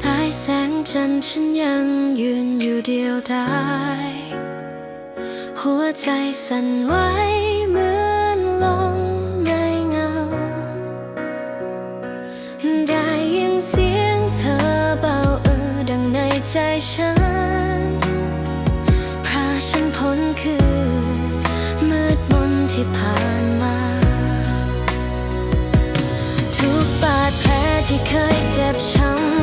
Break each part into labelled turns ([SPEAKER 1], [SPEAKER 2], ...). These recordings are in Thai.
[SPEAKER 1] ใต้แสงจันทร์ฉันยังยืนอยู่เดียวดาย หัวใจสั่นไหว ใจฉันพระฉันพ้นคืนมืดมนที่ผ่านมา ทุกบาดแผลที่เคยเจ็บช้ำ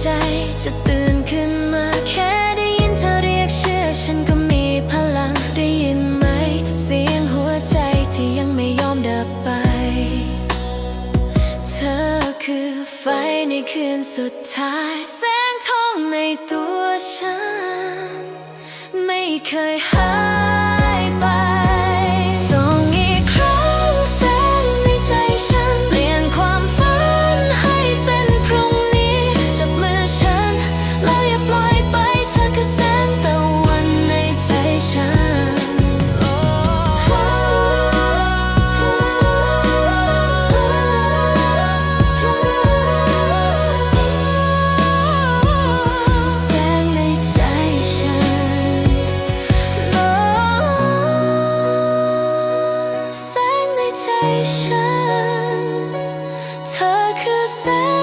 [SPEAKER 1] ใจจะตื่นขึ้นมาแค่ได้ยินเธอเรียกชื่อฉันก็มีพลังได้ยินไหม เสียงหัวใจที่ยังไม่ยอมดับไป เธอคือไฟในคืนสุดท้าย แสงทองในตัวฉัน ไม่เคยหาย ใจฉัน เธอคือแสง